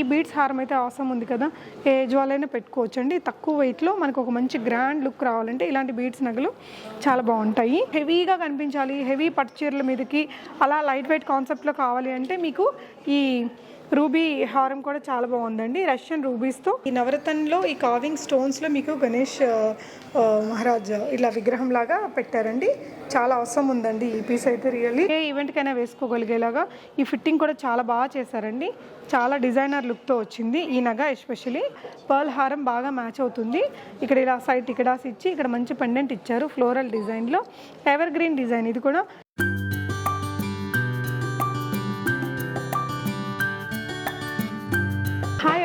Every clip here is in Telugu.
ఈ బీడ్స్ హారం అయితే అవసరం ఉంది కదా? ఏ ఏజ్ పెట్టుకోవచ్చు అండి తక్కువ వెయిట్లో మనకు ఒక మంచి గ్రాండ్ లుక్ రావాలంటే ఇలాంటి బీడ్స్ నగలు చాలా బాగుంటాయి. హెవీగా కనిపించాలి. హెవీ పట్టు చీరల మీదకి అలా లైట్ వెయిట్ కాన్సెప్ట్లో కావాలి అంటే మీకు ఈ రూబీ హారం కూడా చాలా బాగుందండి రష్యన్ రూబీస్తో. ఈ నవరత్నంలో ఈ కావింగ్ స్టోన్స్లో మీకు గణేష్ మహారాజ్ ఇలా విగ్రహం లాగా పెట్టారండి. చాలా అవసరం ఉందండి ఈ పీస్ అయితే రియల్లీ ఏ ఈవెంట్కైనా వేసుకోగలిగేలాగా ఈ ఫిట్టింగ్ కూడా చాలా బాగా చేశారండి. చాలా డిజైనర్ లుక్తో వచ్చింది ఈ నగ ఎస్పెషలీ పర్ల్ హారం బాగా మ్యాచ్ అవుతుంది. ఇక్కడ ఇలా సైడ్ టికెడాస్ ఇచ్చి ఇక్కడ మంచి పెండెంట్ ఇచ్చారు ఫ్లోరల్ డిజైన్లో ఎవర్ గ్రీన్ డిజైన్ ఇది కూడా.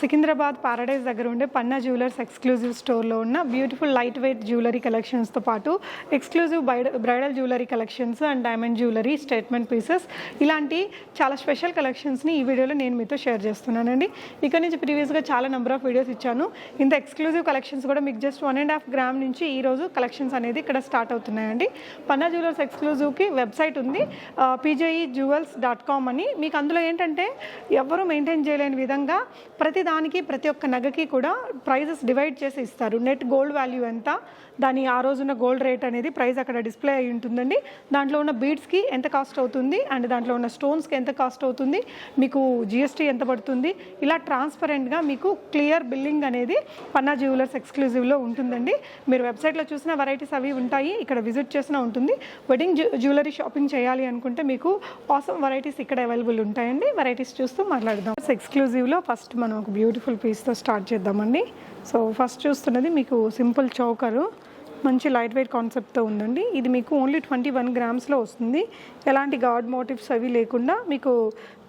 సికింద్రాబాద్ పారడైజ్ దగ్గర ఉండే పన్నా జ్యువెలర్స్ ఎక్స్క్లూజివ్ స్టోర్లో ఉన్న బ్యూటిఫుల్ లైట్ వెయిట్ జ్యువెలరీ కలెక్షన్స్తో పాటు exclusive bridal jewellery collections and diamond jewellery statement pieces. ఇలాంటి చాలా స్పెషల్ కలెక్షన్స్ని ఈ వీడియోలో నేను మీతో షేర్ చేస్తున్నానండి. ఇక్కడ నుంచి ప్రీవియస్గా చాలా నెంబర్ ఆఫ్ వీడియోస్ ఇచ్చాను. ఇంత ఎక్స్క్లూజివ్ కలెక్షన్స్ కూడా మీకు just one and half gram నుంచి ఈ రోజు కలెక్షన్స్ అనేది ఇక్కడ స్టార్ట్ అవుతున్నాయండి. పన్నా జ్యువెలర్స్ ఎక్స్క్లూజివ్కి వెబ్సైట్ ఉంది. పీజేఈ జ్యువెల్స్ డాట్ కామ్ అని. మీకు అందులో ఏంటంటే ఎవరు మెయింటైన్ చేయలేని విధంగా ప్రతి దానికి ప్రతి ఒక్క నగకి కూడా ప్రైజెస్ డివైడ్ చేసి ఇస్తారు. నెట్ గోల్డ్ వాల్యూ ఎంత దాని ఆ రోజున గోల్డ్ రేట్ అనేది ప్రైస్ అక్కడ డిస్ప్లే అయి ఉంటుందండి. దాంట్లో ఉన్న బీడ్స్కి ఎంత కాస్ట్ అవుతుంది? అండ్ దాంట్లో ఉన్న స్టోన్స్కి ఎంత కాస్ట్ అవుతుంది? మీకు జిఎస్టీ ఎంత పడుతుంది? ఇలా ట్రాన్స్పరెంట్గా మీకు క్లియర్ బిల్లింగ్ అనేది పన్నా జ్యువెలర్స్ ఎక్స్క్లూజివ్లో ఉంటుందండి. మీరు వెబ్సైట్లో చూసిన వెరైటీస్ అవి ఉంటాయి. ఇక్కడ విజిట్ చేసినా ఉంటుంది. వెడ్డింగ్ జ్యువెలరీ షాపింగ్ చేయాలి అనుకుంటే మీకు ఆసమ్ వెరైటీస్ ఇక్కడ అవైలబుల్ ఉంటాయండి. వెరైటీస్ చూస్తూ మాట్లాడదాం. ఎక్స్క్లూజివ్లో ఫస్ట్ మనం ఒక బ్యూటిఫుల్ పీస్తో స్టార్ట్ చేద్దామండి. సో ఫస్ట్ చూస్తున్నది మీకు సింపుల్ చౌకరు. మంచి లైట్ వెయిట్ కాన్సెప్ట్తో ఉందండి. ఇది మీకు ఓన్లీ ట్వంటీ వన్ గ్రామ్స్లో వస్తుంది. ఎలాంటి గాడ్ మోటివ్స్ అవి లేకుండా మీకు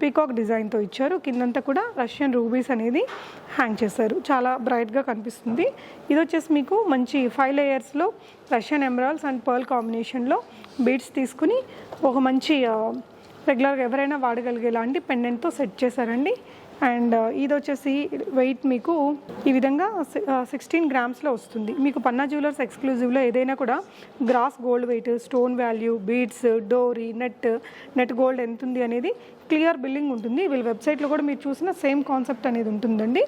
పీకాక్ డిజైన్తో ఇచ్చారు. కిందంతా కూడా రష్యన్ రూబీస్ అనేది హ్యాంగ్ చేశారు. చాలా బ్రైట్గా కనిపిస్తుంది. ఇది వచ్చేసి మీకు మంచి ఫైవ్ లేయర్స్లో రష్యన్ ఎమరాల్స్ అండ్ పర్ల్ కాంబినేషన్లో బీడ్స్ తీసుకుని ఒక మంచి రెగ్యులర్గా ఎవరైనా వాడగలిగేలాంటి పెండెంట్తో సెట్ చేశారండి. అండ్ uh, ఇది వచ్చేసి వెయిట్ మీకు ఈ విధంగా సిక్స్టీన్ గ్రామ్స్లో uh, వస్తుంది. మీకు పన్నా జ్యువెలర్స్ ఎక్స్క్లూజివ్లో ఏదైనా కూడా gross gold weight stone value beads డోరీ నెట్ నెట్ గోల్డ్ ఎంత ఉంది అనేది క్లియర్ బిల్లింగ్ ఉంటుంది. వీళ్ళ వెబ్సైట్లో కూడా మీరు చూసిన సేమ్ కాన్సెప్ట్ అనేది ఉంటుందండి.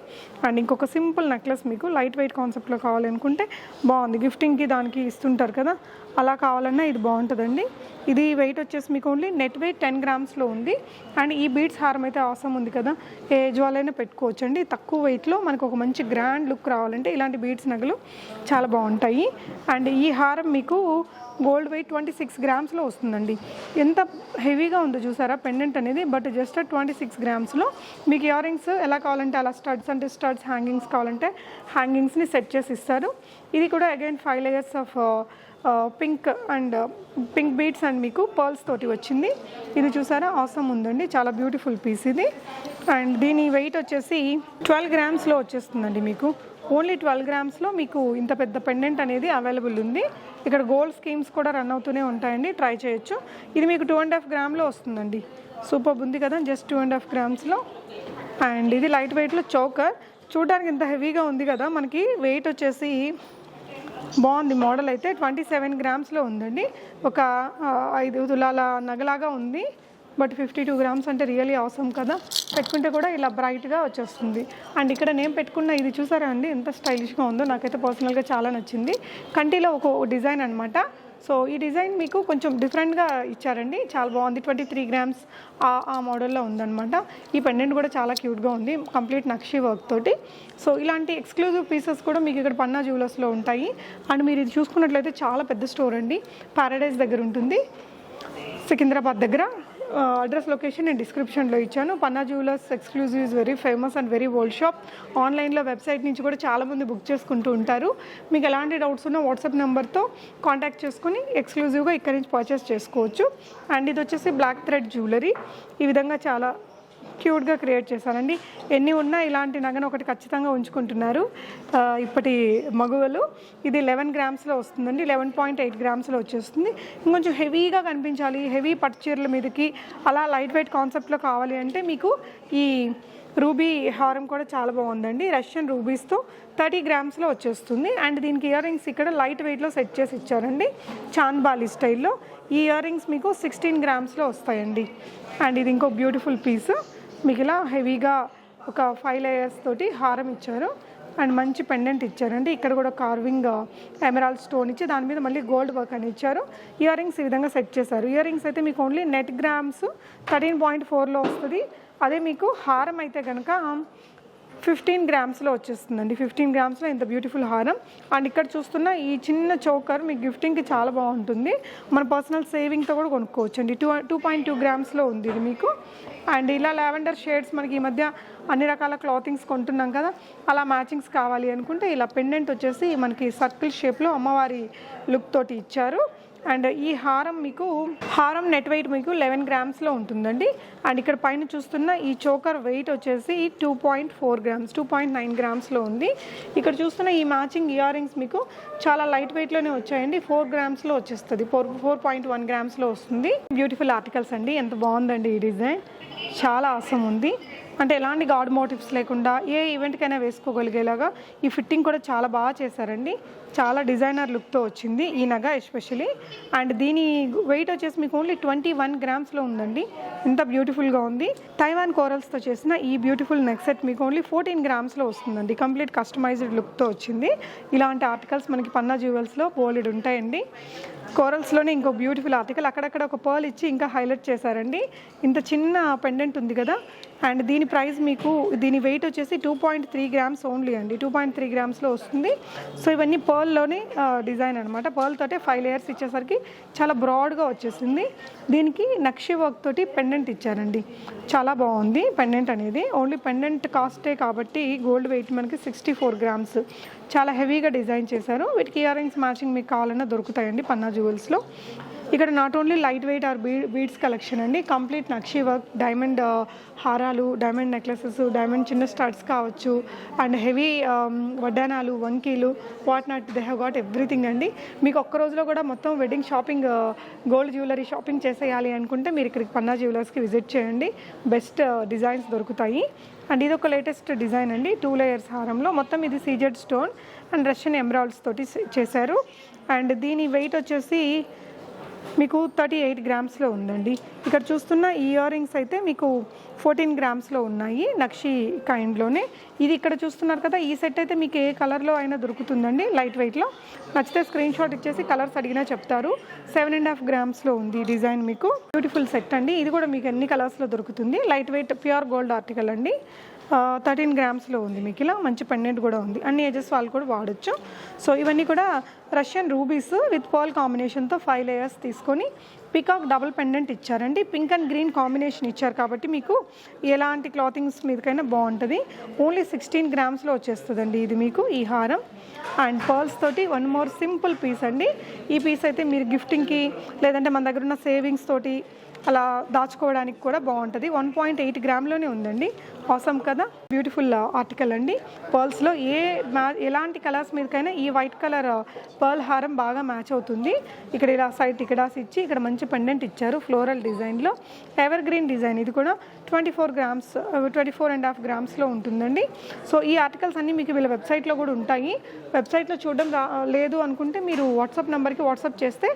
అండ్ ఇంకొక సింపుల్ నెక్లెస్ మీకు లైట్ వెయిట్ కాన్సెప్ట్లో కావాలనుకుంటే బాగుంది. గిఫ్టింగ్కి దానికి ఇస్తుంటారు కదా అలా కావాలన్నా ఇది బాగుంటుందండి. ఇది వెయిట్ వచ్చేసి మీకు ఓన్లీ నెట్ వెయిట్ టెన్ గ్రామ్స్లో ఉంది. అండ్ ఈ బీడ్స్ హారం అయితే అవసరం ఉంది కదా. ఏ ఏజ్ వాళ్ళైనా పెట్టుకోవచ్చు అండి తక్కువ వెయిట్లో మనకు ఒక మంచి గ్రాండ్ లుక్ రావాలంటే ఇలాంటి బీడ్స్ నగలు చాలా బాగుంటాయి. అండ్ ఈ హారం మీకు గోల్డ్ వెయిట్ ట్వంటీ సిక్స్ గ్రామ్స్లో వస్తుందండి. ఎంత హెవీగా ఉందో చూసారా? పెండెంట్ అనేది బట్ జస్ట్ ట్వంటీ సిక్స్ గ్రామ్స్లో. మీకు ఇయర్ రింగ్స్ ఎలా కావాలంటే అలా స్టడ్స్ అంటే స్టడ్స్ హ్యాంగింగ్స్ కావాలంటే హ్యాంగింగ్స్ని సెట్ చేసి ఇస్తారు. ఇది కూడా again five layers of pink and pink beads and మీకు పర్ల్స్ తోటి వచ్చింది. ఇది చూసారా? అవసరం ఉందండి. చాలా బ్యూటిఫుల్ పీస్ ఇది. అండ్ దీని వెయిట్ వచ్చేసి ట్వెల్వ్ గ్రామ్స్లో వచ్చేస్తుందండి మీకు. ఓన్లీ ట్వెల్వ్ గ్రామ్స్లో మీకు ఇంత పెద్ద పెండెంట్ అనేది అవైలబుల్ ఉంది. ఇక్కడ గోల్డ్ స్కీమ్స్ కూడా రన్ అవుతూనే ఉంటాయండి. ట్రై చేయొచ్చు. ఇది మీకు టూ అండ్ హాఫ్ గ్రామ్లో వస్తుందండి. సూపర్ ఉంది కదా జస్ట్ టూ అండ్ హాఫ్ గ్రామ్స్లో. అండ్ ఇది లైట్ వెయిట్లో చౌకర్. చూడడానికి ఇంత హెవీగా ఉంది కదా మనకి వెయిట్ వచ్చేసి బాగుంది మోడల్ అయితే ట్వంటీ సెవెన్ గ్రామ్స్లో ఉందండి. ఒక ఐదు తులాల నగలాగా ఉంది. బట్ ఫిఫ్టీ టూ గ్రామ్స్ అంటే రియల్లీ అవసరం కదా? పెట్టుకుంటే కూడా ఇలా బ్రైట్గా వచ్చేస్తుంది. అండ్ ఇక్కడ నేను పెట్టుకున్న ఇది చూసారా అండి? ఎంత స్టైలిష్గా ఉందో నాకైతే పర్సనల్గా చాలా నచ్చింది. కంటిలో ఒక డిజైన్ అనమాట సో ఈ డిజైన్ మీకు కొంచెం డిఫరెంట్గా ఇచ్చారండి. చాలా బాగుంది. ట్వంటీ త్రీ గ్రామ్స్ ఆ ఆ మోడల్లో ఉందన్నమాట. ఈ పెండెంట్ కూడా చాలా క్యూట్గా ఉంది. కంప్లీట్ నక్షి వర్క్ తోటి. సో ఇలాంటి ఎక్స్క్లూజివ్ పీసెస్ కూడా మీకు ఇక్కడ పన్నా జ్యువెలర్స్లో ఉంటాయి. అండ్ మీరు ఇది చూసుకున్నట్లయితే చాలా పెద్ద స్టోర్ అండి. పారడైజ్ దగ్గర ఉంటుంది. సికింద్రాబాద్ దగ్గర. అడ్రస్ లొకేషన్ నేను డిస్క్రిప్షన్లో ఇచ్చాను. Panna jewellers exclusive is very famous and very old shop. ఆన్లైన్లో వెబ్సైట్ నుంచి కూడా చాలామంది బుక్ చేసుకుంటూ ఉంటారు. మీకు ఎలాంటి డౌట్స్ ఉన్నా వాట్సాప్ నెంబర్తో కాంటాక్ట్ చేసుకుని ఎక్స్క్లూజివ్గా ఇక్కడి నుంచి పర్చేస్ చేసుకోవచ్చు. అండ్ ఇది వచ్చేసి బ్లాక్ థ్రెడ్ జ్యువెలరీ. ఈ విధంగా చాలా క్యూట్గా క్రియేట్ చేశారండి. ఎన్ని ఉన్నా ఇలాంటి నగను ఒకటి ఖచ్చితంగా ఉంచుకుంటున్నారు. ఇప్పటి మగువలు. ఇది లెవెన్ గ్రామ్స్లో వస్తుందండి. లెవెన్ పాయింట్ ఎయిట్ గ్రామ్స్లో వచ్చేస్తుంది. ఇంకొంచెం హెవీగా కనిపించాలి. హెవీ పట్టు చీరల మీదకి అలా లైట్ వెయిట్ కాన్సెప్ట్లో కావాలి అంటే మీకు ఈ రూబీ హారం కూడా చాలా బాగుందండి. రష్యన్ రూబీస్తో థర్టీ గ్రామ్స్లో వచ్చేస్తుంది. అండ్ దీనికి ఇయర్ రింగ్స్ ఇక్కడ లైట్ వెయిట్లో సెట్ చేసి ఇచ్చారండి. చాంద్బాలి స్టైల్లో. ఈ ఇయర్ రింగ్స్ మీకు సిక్స్టీన్ గ్రామ్స్లో వస్తాయండి. అండ్ ఇది ఇంకో బ్యూటిఫుల్ పీస్. మిగిలిన హెవీగా ఒక ఫైవ్ లేయర్స్ తోటి హారం ఇచ్చారు. అండ్ మంచి పెండెంట్ ఇచ్చారండి. ఇక్కడ కూడా కార్వింగ్ ఎమరాల్డ్ స్టోన్ ఇచ్చి దాని మీద మళ్ళీ గోల్డ్ వర్క్ అని ఇచ్చారు. ఇయర్ రింగ్స్ ఈ విధంగా సెట్ చేశారు. ఇయర్ రింగ్స్ అయితే మీకు only net grams thirteen point ఫోర్లో వస్తుంది. అదే మీకు హారం అయితే కనుక ఫిఫ్టీన్ గ్రామ్స్లో వచ్చేస్తుందండి. ఫిఫ్టీన్ గ్రామ్స్లో ఇంత బ్యూటిఫుల్ హారం. అండ్ ఇక్కడ చూస్తున్న ఈ చిన్న చోకర్ మీ గిఫ్టింగ్కి చాలా బాగుంటుంది. మన పర్సనల్ సేవింగ్తో కూడా కొనుక్కోవచ్చు అండి టూ టూ పాయింట్ టూ గ్రామ్స్లో ఉంది ఇది మీకు. అండ్ ఇలా లావెండర్ షేడ్స్ మనకి ఈ మధ్య అన్ని రకాల క్లాతింగ్స్ కొంటున్నాం కదా. అలా మ్యాచింగ్స్ కావాలి అనుకుంటే ఇలా పెండెంట్ వచ్చేసి మనకి సర్కిల్ షేప్లో అమ్మవారి లుక్ తోటి ఇచ్చారు. అండ్ ఈ హారం మీకు హారం నెట్ వెయిట్ మీకు లెవెన్ గ్రామ్స్లో ఉంటుందండి. అండ్ ఇక్కడ పైన చూస్తున్న ఈ చోకర్ వెయిట్ వచ్చేసి two point four grams two point nine గ్రామ్స్లో ఉంది. ఇక్కడ చూస్తున్న ఈ మ్యాచింగ్ ఇయర్ రింగ్స్ మీకు చాలా లైట్ వెయిట్లోనే వచ్చాయండి. ఫోర్ గ్రామ్స్లో వచ్చేస్తుంది. ఫోర్ ఫోర్ పాయింట్ వన్ గ్రామ్స్లో వస్తుంది. బ్యూటిఫుల్ ఆర్టికల్స్ అండి. ఎంత బాగుందండి ఈ డిజైన్. చాలా అవసరం ఉంది. అంటే ఎలాంటి గాడ్ మోటివ్స్ లేకుండా ఏ ఈవెంట్కైనా వేసుకోగలిగేలాగా ఈ ఫిట్టింగ్ కూడా చాలా బాగా చేశారండి. చాలా డిజైనర్ లుక్తో వచ్చింది ఈ నగ ఎస్పెషలీ. అండ్ దీని వెయిట్ వచ్చేసి మీకు ఓన్లీ ట్వంటీ వన్ గ్రామ్స్లో ఉందండి. ఇంత బ్యూటిఫుల్గా ఉంది. తైవాన్ కోరల్స్తో చేసిన ఈ బ్యూటిఫుల్ నెక్ సెట్ మీకు ఓన్లీ ఫోర్టీన్ గ్రామ్స్లో వస్తుందండి. కంప్లీట్ కస్టమైజ్డ్ లుక్తో వచ్చింది. ఇలాంటి ఆర్టికల్స్ మనకి పన్నా జ్యువెల్స్లో బోల్డ్ ఉంటాయండి. కోరల్స్లోనే ఇంకో బ్యూటిఫుల్ ఆర్టికల్. అక్కడక్కడ ఒక పర్ల్ ఇచ్చి ఇంకా హైలైట్ చేశారండి. ఇంత చిన్న పెండెంట్ ఉంది కదా అండ్ దీని ప్రైస్ మీకు దీని వెయిట్ వచ్చేసి two point three grams only అండి. టూ పాయింట్ త్రీ గ్రామ్స్లో వస్తుంది. సో ఇవన్నీ పర్ల్లోని డిజైన్ అనమాట పర్ల్ తోటే ఫైవ్ లేయర్స్ ఇచ్చేసరికి చాలా బ్రాడ్గా వచ్చేసింది. దీనికి నక్షి వర్క్ తోటి పెండెంట్ ఇచ్చారండి. చాలా బాగుంది పెండెంట్ అనేది. ఓన్లీ పెండెంట్ కాస్టే కాబట్టి గోల్డ్ వెయిట్ మనకి సిక్స్టీ ఫోర్ గ్రామ్స్ చాలా హెవీగా డిజైన్ చేశారు. వీటికి ఇయర్ రింగ్స్ మ్యాచింగ్ మీకు కావాలన్నా దొరుకుతాయండి పన్నా జ్యువెల్స్లో ఇక్కడ not only light weight or b beads collection అండి కంప్లీట్ నక్షి వర్క్ డైమండ్ uh, హారాలు డైమండ్ నెక్లెసెస్ డైమండ్ చిన్న స్టార్ట్స్ కావచ్చు అండ్ హెవీ um, వడ్డానాలు వంకీలు what not they have got everything అండి. మీకు ఒక్క రోజులో కూడా మొత్తం wedding shopping gold jewellery shopping చేసేయాలి అనుకుంటే మీరు ఇక్కడికి పన్నా జ్యువెలర్స్కి విజిట్ చేయండి. బెస్ట్ డిజైన్స్ uh, దొరుకుతాయి. అండ్ ఇది ఒక లేటెస్ట్ డిజైన్ అండి. టూ లేయర్స్ హారంలో. మొత్తం ఇది సీజెడ్ స్టోన్ అండ్ రష్యన్ ఎంబ్రాయిడ్స్ తోటి చేశారు. అండ్ దీని వెయిట్ వచ్చేసి మీకు థర్టీ ఎయిట్ గ్రామ్స్లో ఉందండి. ఇక్కడ చూస్తున్న ఈ ఇయర్ రింగ్స్ అయితే మీకు ఫోర్టీన్ గ్రామ్స్లో ఉన్నాయి నక్షి కైండ్లోనే ఇది ఇక్కడ చూస్తున్నారు కదా ఈ సెట్ అయితే మీకు ఏ కలర్లో అయినా దొరుకుతుందండి లైట్ వెయిట్లో నచ్చితే స్క్రీన్ షాట్ ఇచ్చేసి కలర్స్ అడిగినా చెప్తారు. సెవెన్ అండ్ హాఫ్ గ్రామ్స్లో ఉంది డిజైన్ మీకు. బ్యూటిఫుల్ సెట్ అండి. ఇది కూడా మీకు ఎన్ని కలర్స్లో దొరుకుతుంది? Light weight pure gold article అండి. థర్టీన్ గ్రామ్స్లో ఉంది మీకు ఇలా మంచి పెండెంట్ కూడా ఉంది. అన్ని ఏజెస్ వాళ్ళు కూడా వాడచ్చు. సో ఇవన్నీ కూడా రష్యన్ రూబీస్ విత్ పాల్ కాంబినేషన్తో ఫైవ్ లేయర్స్ తీసుకొని పికాక్ డబుల్ పెండెంట్ ఇచ్చారండి. పింక్ అండ్ గ్రీన్ కాంబినేషన్ ఇచ్చారు కాబట్టి మీకు ఎలాంటి క్లాతింగ్స్ మీదకైనా బాగుంటుంది. ఓన్లీ సిక్స్టీన్ గ్రామ్స్లో వచ్చేస్తుందండి ఇది మీకు ఈ హారం. అండ్ పర్ల్స్ తోటి వన్ మోర్ సింపుల్ పీస్ అండి. ఈ పీస్ అయితే మీరు గిఫ్టింగ్కి లేదంటే మన దగ్గర ఉన్న సేవింగ్స్ తోటి అలా దాచుకోవడానికి కూడా బాగుంటుంది. వన్ పాయింట్ ఎయిట్ గ్రామ్లోనే ఉందండి. అవసరం కదా? బ్యూటిఫుల్ ఆర్టికల్ అండి. పర్ల్స్లో ఏ మ్యా ఎలాంటి కలర్స్ మీదకైనా ఈ వైట్ కలర్ పర్ల్ హారం బాగా మ్యాచ్ అవుతుంది. ఇక్కడ ఇలా సైడ్ టికెడాస్ ఇచ్చి ఇక్కడ మంచి పెండెంట్ ఇచ్చారు ఫ్లోరల్ డిజైన్లో ఎవర్ గ్రీన్ డిజైన్ ఇది కూడా twenty four grams twenty four and half గ్రామ్స్లో ఉంటుందండి. సో ఈ ఆర్టికల్స్ అన్నీ మీకు వీళ్ళ వెబ్సైట్లో కూడా ఉంటాయి. వెబ్సైట్లో చూడడం లేదు అనుకుంటే మీరు వాట్సాప్ నెంబర్కి వాట్సాప్ చేస్తే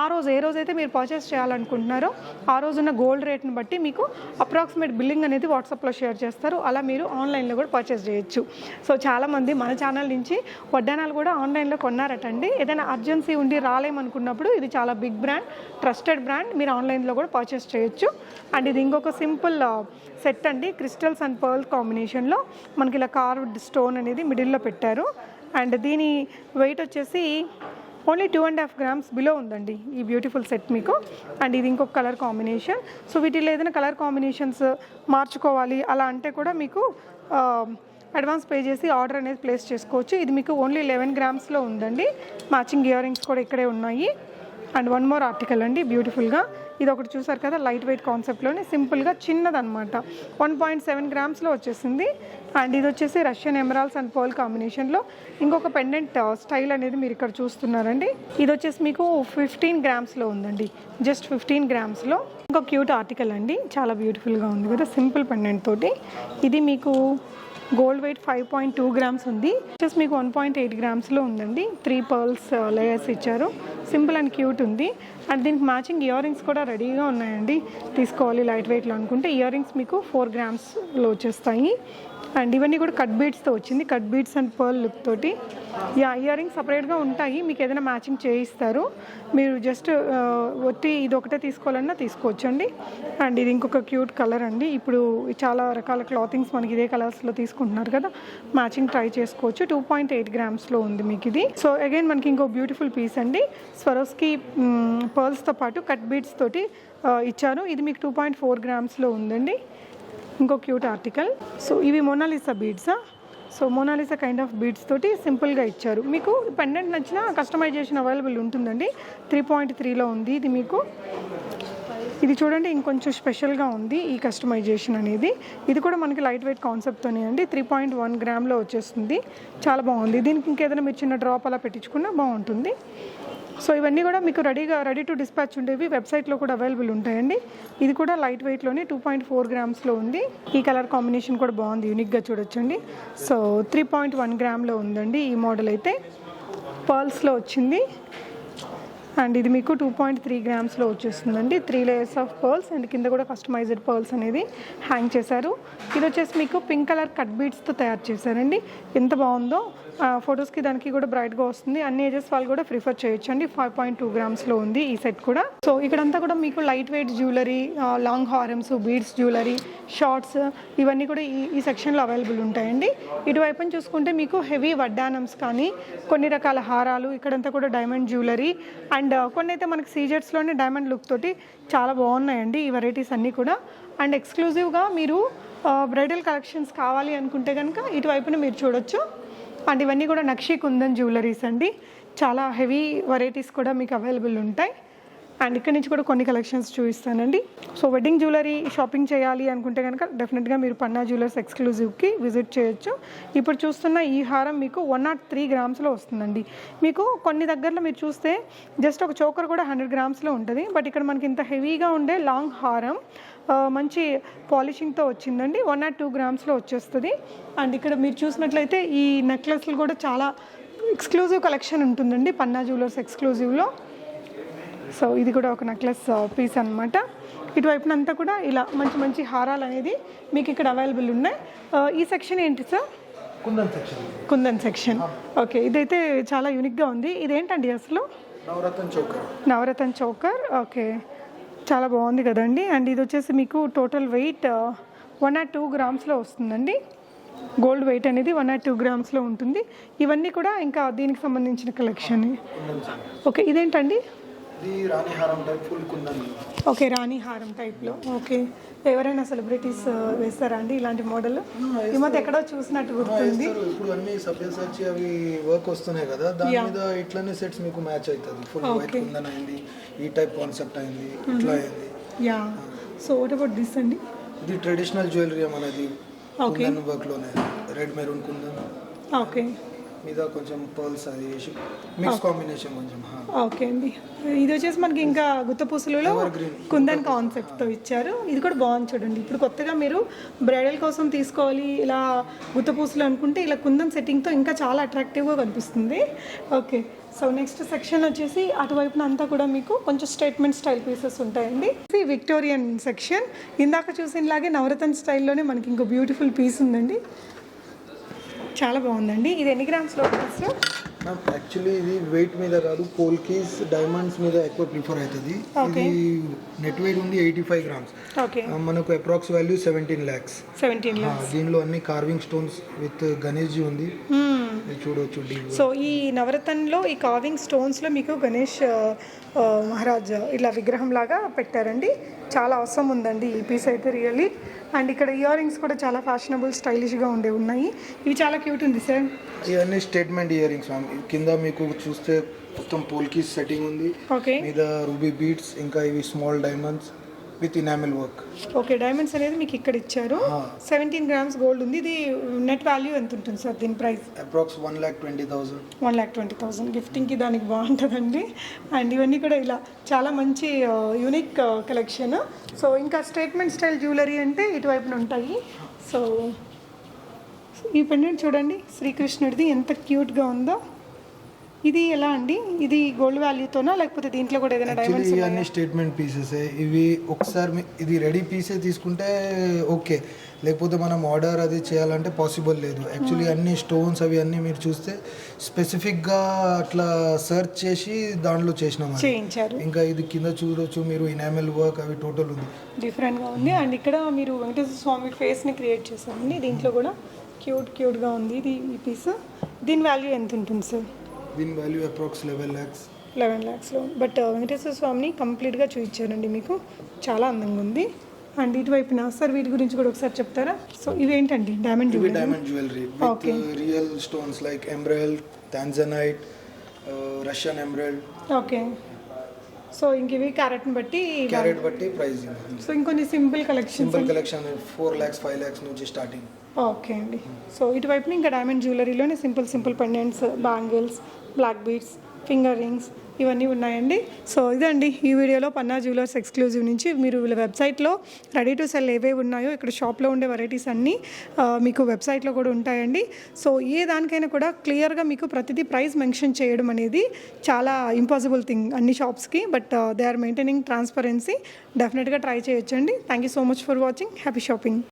ఆ రోజు ఏ రోజైతే మీరు పర్చేస్ చేయాలనుకుంటున్నారో ఆ రోజున్న గోల్డ్ రేట్ని బట్టి మీకు అప్రాక్సిమేట్ బిల్లింగ్ అనేది వాట్సాప్లో షేర్ చేస్తారు. అలా మీరు ఆన్లైన్లో కూడా పర్చేస్ చేయొచ్చు. సో చాలామంది మన ఛానల్ నుంచి వడ్డానాలు కూడా ఆన్లైన్లో కొన్నారటండి. ఏదైనా అర్జెన్సీ ఉండి రాలేమనుకున్నప్పుడు ఇది చాలా బిగ్ బ్రాండ్ ట్రస్టెడ్ బ్రాండ్ మీరు ఆన్లైన్లో కూడా పర్చేస్ చేయొచ్చు. అండ్ ఇది ఇంకొక సింపుల్ సెట్ అండి. క్రిస్టల్స్ అండ్ పర్ల్ కాంబినేషన్లో మనకి ఇలా కార్వ్డ్ స్టోన్ అనేది మిడిల్లో పెట్టారు. అండ్ దీని వెయిట్ వచ్చేసి only two and half grams below ఉందండి ఈ బ్యూటిఫుల్ సెట్ మీకు. అండ్ ఇది ఇంకొక కలర్ కాంబినేషన్. సో వీటిలో ఏదైనా కలర్ కాంబినేషన్స్ మార్చుకోవాలి అలా అంటే కూడా మీకు అడ్వాన్స్ పే చేసి ఆర్డర్ అనేది ప్లేస్ చేసుకోవచ్చు. ఇది మీకు ఓన్లీ లెవెన్ గ్రామ్స్లో ఉందండి. మ్యాచింగ్ ఇయర్ రింగ్స్ కూడా ఇక్కడే ఉన్నాయి. అండ్ వన్ మోర్ ఆర్టికల్ అండి బ్యూటిఫుల్గా. ఇది ఒకటి చూసారు కదా లైట్ వెయిట్ కాన్సెప్ట్లోనే సింపుల్గా చిన్నదనమాట వన్ పాయింట్ సెవెన్ గ్రామ్స్లో వచ్చేసింది. అండ్ ఇది వచ్చేసి రష్యన్ ఎమరాల్స్ అండ్ పర్ల్ కాంబినేషన్లో. ఇంకొక పెండెంట్ స్టైల్ అనేది మీరు ఇక్కడ చూస్తున్నారండి. ఇది వచ్చేసి మీకు ఫిఫ్టీన్ గ్రామ్స్లో ఉందండి. జస్ట్ ఫిఫ్టీన్ గ్రామ్స్లో. ఇంకో క్యూట్ ఆర్టికల్ అండి చాలా బ్యూటిఫుల్గా ఉంది కదా సింపుల్ పెండెంట్ తోటి. ఇది మీకు gold weight five point two grams ఉంది. జస్ట్ మీకు వన్ పాయింట్ ఎయిట్ గ్రామ్స్లో ఉందండి. త్రీ పర్ల్స్ లేయర్స్ ఇచ్చారు. సింపుల్ అండ్ క్యూట్ ఉంది. అండ్ దీనికి మ్యాచింగ్ ఇయర్ రింగ్స్ కూడా రెడీగా ఉన్నాయండి. తీసుకోవాలి లైట్ వెయిట్లో అనుకుంటే. ఇయర్ రింగ్స్ మీకు ఫోర్ గ్రామ్స్లో వచ్చేస్తాయి. అండ్ ఇవన్నీ కూడా కట్ బీడ్స్తో వచ్చింది. Cut beads and pearl look తోటి. యా ఇయర్ రింగ్స్ సపరేట్గా ఉంటాయి. మీకు ఏదైనా మ్యాచింగ్ చేయిస్తారు. మీరు జస్ట్ uh, ఒట్టి ఇది ఒకటే తీసుకోవాలన్నా తీసుకోవచ్చండి. అండ్ ఇది ఇంకొక క్యూట్ కలర్ అండి. ఇప్పుడు చాలా రకాల క్లాతింగ్స్ మనకి ఇదే కలర్స్లో తీసుకుంటున్నారు కదా. మ్యాచింగ్ ట్రై చేసుకోవచ్చు. టూ పాయింట్ ఎయిట్ గ్రామ్స్లో ఉంది మీకు ఇది. సో అగైన్ మనకి ఇంకో బ్యూటిఫుల్ పీస్ అండి. స్వరోస్కి పర్ల్స్తో mm, పాటు కట్ బీడ్స్ తోటి uh, ఇచ్చారు ఇది మీకు టూ పాయింట్ ఫోర్ గ్రామ్స్లో ఉందండి. ఇంకో క్యూట్ ఆర్టికల్. సో ఇవి Mona Lisa బీడ్సా so Mona Lisa kind of beads తోటి సింపుల్గా ఇచ్చారు. మీకు పెండెంట్ నచ్చిన కస్టమైజేషన్ అవైలబుల్ ఉంటుందండి. త్రీ పాయింట్ త్రీలో ఉంది ఇది మీకు. ఇది చూడండి ఇంకొంచెం స్పెషల్గా ఉంది ఈ కస్టమైజేషన్ అనేది. ఇది కూడా మనకి లైట్ వెయిట్ కాన్సెప్ట్తోనే అండి. త్రీ పాయింట్ వన్ గ్రామ్లో వచ్చేస్తుంది. చాలా బాగుంది. దీనికి ఇంకేదైనా మీరు చిన్న డ్రాప్ అలా పెట్టించుకున్నా బాగుంటుంది. సో ఇవన్నీ కూడా మీకు రెడీగా రెడీ టు డిస్పాచ్ ఉండేవి వెబ్సైట్లో కూడా అవైలబుల్ ఉంటాయండి. ఇది కూడా లైట్ వెయిట్లోనే టూ పాయింట్ ఫోర్ గ్రామ్స్లో ఉంది. ఈ కలర్ కాంబినేషన్ కూడా బాగుంది యూనిక్గా చూడొచ్చండి. సో త్రీ పాయింట్ వన్ గ్రామ్లో ఉందండి ఈ మోడల్ అయితే. పర్ల్స్లో వచ్చింది. అండ్ ఇది మీకు టూ పాయింట్ త్రీ గ్రామ్స్లో వచ్చేస్తుందండి. Three layers of pearls and కింద కూడా కస్టమైజ్డ్ పర్ల్స్ అనేది హ్యాంగ్ చేశారు. ఇది వచ్చేసి మీకు పింక్ కలర్ కట్ బీడ్స్తో తయారు చేశారండి. ఎంత బాగుందో ఫొటోస్కి దానికి కూడా బ్రైట్గా వస్తుంది. అన్ని ఏజెస్ వాళ్ళు కూడా ప్రిఫర్ చేయొచ్చు అండి. ఫైవ్ పాయింట్ టూ గ్రామ్స్లో ఉంది ఈ సెట్ కూడా. సో ఇక్కడంతా కూడా మీకు లైట్ వెయిట్ జ్యువెలరీ లాంగ్ హారమ్స్ బీడ్స్ జ్యువెలరీ షార్ట్స్ ఇవన్నీ కూడా ఈ ఈ సెక్షన్లో అవైలబుల్ ఉంటాయండి. ఇటువైపున చూసుకుంటే మీకు హెవీ వడ్డానమ్స్ కానీ కొన్ని రకాల హారాలు ఇక్కడంతా కూడా డైమండ్ జ్యువెలరీ అండ్ కొన్ని అయితే మనకి సీజర్స్లోనే డైమండ్ లుక్ తోటి చాలా బాగున్నాయండి ఈ వెరైటీస్ అన్నీ కూడా. అండ్ ఎక్స్క్లూజివ్గా మీరు బ్రైడల్ కలెక్షన్స్ కావాలి అనుకుంటే కనుక ఇటువైపున మీరు చూడొచ్చు. అండ్ ఇవన్నీ కూడా నక్షీ కుందన్ జ్యువెలరీస్ అండి. చాలా హెవీ వెరైటీస్ కూడా మీకు అవైలబుల్ ఉంటాయి. అండ్ ఇక్కడ నుంచి కూడా కొన్ని కలెక్షన్స్ చూపిస్తానండి. సో వెడ్డింగ్ జ్యువెలరీ షాపింగ్ చేయాలి అనుకుంటే కనుక డెఫినెట్గా మీరు పన్నా జ్యువెలర్స్ ఎక్స్క్లూజివ్కి విజిట్ చేయొచ్చు. ఇప్పుడు చూస్తున్న ఈ హారం మీకు వన్ నాట్ త్రీ గ్రామ్స్లో వస్తుందండి. మీకు కొన్ని దగ్గరలో మీరు చూస్తే జస్ట్ ఒక చోకర్ కూడా హండ్రెడ్ గ్రామ్స్లో ఉంటుంది. బట్ ఇక్కడ మనకి ఇంత హెవీగా ఉండే లాంగ్ హారం మంచి పాలిషింగ్తో వచ్చిందండి. వన్ నాట్ టూ గ్రామ్స్లో వచ్చేస్తుంది. అండ్ ఇక్కడ మీరు చూసినట్లయితే ఈ నెక్లెస్లు కూడా చాలా ఎక్స్క్లూజివ్ కలెక్షన్ ఉంటుందండి. పన్నా జ్యువెలర్స్ ఎక్స్క్లూజివ్లో సో ఇది కూడా ఒక నెక్లెస్ పీస్ అనమాట ఇటువైపున అంతా కూడా ఇలా మంచి మంచి హారాలు అనేది మీకు ఇక్కడ అవైలబుల్ ఉన్నాయి. ఈ సెక్షన్ ఏంటి sir kundan section kundan section okay ఇదైతే చాలా యూనిక్గా ఉంది. ఇదేంటండి అసలు? Navratna choker. Navratna choker. Okay చాలా బాగుంది కదండి. అండ్ ఇది వచ్చేసి మీకు total weight one nought two గ్రామ్స్లో వస్తుందండి. గోల్డ్ వెయిట్ అనేది వన్ నాట్ టూ గ్రామ్స్లో ఉంటుంది. ఇవన్నీ కూడా ఇంకా దీనికి సంబంధించిన కలెక్షన్ ఓకే ఇదేంటండి? ఇది రాణి హారం టైప్ ఫుల్ కుందన్ ఓకే రాణి హారం టైప్లో ఓకే. ఎవరైనా సెలబ్రిటీస్ వేస్తారా అండి ఇలాంటి మోడల్? ఈ మధ్య ఎక్కడో చూసినట్టు గుర్తుంది. ఇప్పుడు అన్ని సభ్యసాచి అవి వర్క్ వస్తున్నాయి కదా. దాని మీద ఇట్లానే సెట్స్ మీకు మ్యాచ్ అవుతుంది ఫుల్ వైట్ కుందన్ అయింది ఈ టైప్ కాన్సెప్ట్ అయింది ఇట్లా అయింది. Yeah so what about this అండి? ఇది ట్రెడిషనల్ జ్యువెలరీ మనది kundan వర్క్లోనే. Red maroon kundan. Okay మీద కొంచెం పర్ల్స్ అది వేసి మిక్స్ కాంబినేషన్ కొంచెం. ఓకే అండి. ఇది వచ్చేసి మనకి ఇంకా గుత్తపూసలలో. కుందన్ కాన్సెప్ట్తో ఇచ్చారు. ఇది కూడా బాగుంది చూడండి. ఇప్పుడు కొత్తగా మీరు బ్రైడల్ కోసం తీసుకోవాలి ఇలా గుత్తపూసలు అనుకుంటే ఇలా కుందన్ సెట్టింగ్తో ఇంకా చాలా అట్రాక్టివ్గా కనిపిస్తుంది. ఓకే. సో నెక్స్ట్ సెక్షన్ వచ్చేసి అటువైపున అంతా కూడా మీకు కొంచెం స్టేట్మెంట్ స్టైల్ పీసెస్ ఉంటాయండి. ఇది విక్టోరియన్ సెక్షన్ ఇందాక చూసినలాగే నవరత్న స్టైల్లోనే మనకి ఇంకో బ్యూటిఫుల్ పీస్ ఉందండి. చాలా బాగుందండి. ఇది ఎన్ని గ్రామ్స్లో ఉంటుంది సార్ మ్యామ్ యాక్చువల్లీ ఇది వెయిట్ మీద కాదు పోల్కీస్ డైమండ్స్ మీద ఎక్కువ ప్రిఫర్ అవుతుంది. ఇది నెట్ వెయిట్ ఉంది ఎయిటీ ఫైవ్ గ్రామ్స్ ఓకే మనకు approx value seventeen lakhs seventeen దీనిలో అన్ని కార్వింగ్ స్టోన్స్ విత్ గణేష్ ఉంది. ఇది చూడవచ్చు సో ఈ నవరత్నంలో ఈ కావింగ్ స్టోన్స్లో మీకు గణేష్ ఆ, ఆ, మహారాజ్ ఇట్లా విగ్రహం లాగా పెట్టారండి. చాలా అవసరం ఉందండి ఈ పీస్ అయితే రియల్లీ అండ్ ఇక్కడ ఇయర్ రింగ్స్ కూడా చాలా ఫ్యాషనబుల్ స్టైలిష్గా ఉండే ఉన్నాయి. ఇవి చాలా క్యూట్ ఉంది సార్ ఇవన్నీ స్టేట్మెంట్ ఇయర్ రింగ్స్ కింద మీకు చూస్తే మొత్తం పోల్కి సెట్టింగ్ ఉంది. ఓకే మీద రూబీ బీట్స్ ఇంకా ఇవి small diamonds with enamel work. Okay diamonds అనేది మీకు ఇక్కడ ఇచ్చారు. సెవెంటీన్ గ్రామ్స్ గోల్డ్ ఉంది. ఇది నెట్ వాల్యూ ఎంత ఉంటుంది సార్ దీని price approx one lakh twenty thousand one lakh twenty thousand గిఫ్టింగ్కి దానికి బాగుంటుందండి. అండ్ ఇవన్నీ కూడా ఇలా చాలా మంచి యూనిక్ కలెక్షన్ సో ఇంకా స్టేట్మెంట్ స్టైల్ జ్యువెలరీ అంటే ఇటువైపున ఉంటాయి. సో ఈ పెండెంట్ చూడండి. శ్రీకృష్ణుడిది ఎంత క్యూట్గా ఉందో. ఇది ఎలా అండి? ఇది గోల్డ్ వాల్యూతోనా లేకపోతే దీంట్లో కూడా ఏదైనా డైమండ్స్ ఇవన్నీ స్టేట్మెంట్ పీసెస్ ఇవి ఒకసారి ఇది రెడీ పీసే తీసుకుంటే ఓకే లేకపోతే మనం ఆర్డర్ అది చేయాలంటే పాసిబుల్ లేదు. యాక్చువల్లీ అన్ని స్టోన్స్ అవి అన్నీ మీరు చూస్తే స్పెసిఫిక్గా అట్లా సెర్చ్ చేసి దాంట్లో చేసినాం. చేయించారు. ఇంకా ఇది కింద చూడొచ్చు మీరు ఇనామిల్ వర్క్ అవి టోటల్ ఉంది. డిఫరెంట్గా ఉంది. అండ్ ఇక్కడ మీరు వెంకటేశ్వర స్వామి ఫేస్ని క్రియేట్ చేశారండి. దీంట్లో కూడా క్యూట్ క్యూట్గా ఉంది ఇది ఈ పీస్ దీని వాల్యూ ఎంత ఉంటుంది సార్ దీని value approx eleven lakhs. Eleven ల్యాక్స్లో but Venkateswara స్వామిని కంప్లీట్గా చూపించారండి మీకు. చాలా అందంగా ఉంది. అండ్ ఇటువైపున సార్ వీటి గురించి కూడా ఒకసారి చెప్తారా? So ఇవేంటండి? Diamond jewellery diamond jewellery with real stones like emerald tanzanite Russian emerald okay so ఇంక ఇవి క్యారెట్ని బట్టి క్యారెట్ బట్టి ప్రైస్ సో ఇంకొన్ని simple collections simple collection four lakhs five lakhs నుంచి స్టార్టింగ్ ఓకే అండి. సో ఇటువైపున ఇంకా diamond జ్యువెలరీలోనే simple simple pendants bangles black beads finger rings ఇవన్నీ ఉన్నాయండి. సో ఇదండి ఈ వీడియోలో పన్నా జ్యువెలర్స్ ఎక్స్క్లూజివ్ నుంచి మీరు వీళ్ళ వెబ్సైట్లో రెడీ టు సెల్ ఏవేవి ఉన్నాయో ఇక్కడ షాప్లో ఉండే వెరైటీస్ అన్నీ మీకు వెబ్సైట్లో కూడా ఉంటాయండి. సో ఏ దానికైనా కూడా క్లియర్గా మీకు ప్రతిదీ ప్రైస్ మెన్షన్ చేయడం అనేది చాలా ఇంపాసిబుల్ థింగ్ అన్ని షాప్స్కి. But they are maintaining transparency డెఫినెట్గా ట్రై చేయొచ్చండి. Thank you so much for watching happy shopping